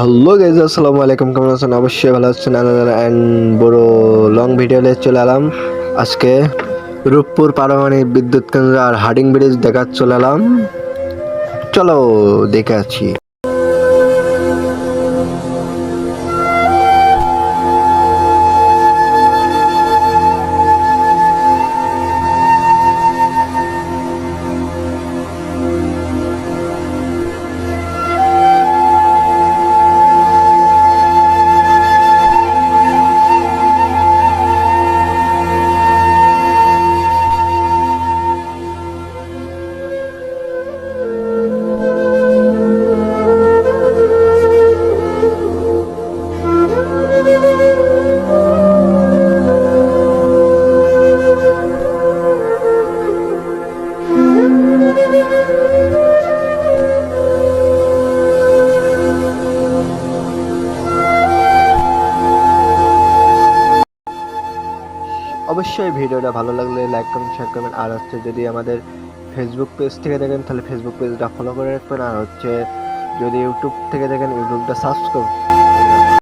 Hello guys আসসালামু আলাইকুম, কেমন আছেন? অবশ্যই ভালো আছেন। অ্যান্ড বড় লং ভিডিও চলে এলাম। আজকে রূপপুর পারমাণবিক বিদ্যুৎ কেন্দ্র আর হার্ডিং ব্রিজ দেখার চলে এলাম। চলো, দেখে আছি অবশ্যই ভিডিওটা ভালো লাগলে লাইক কমেন্ট শেয়ার করবেন। আর হচ্ছে যদি আমাদের ফেসবুক পেজ থেকে দেখেন, তাহলে ফেসবুক পেজটা ফলো করে রাখবেন। আর হচ্ছে যদি ইউটিউব থেকে দেখেন ইউটিউবটা সাবস্ক্রাইব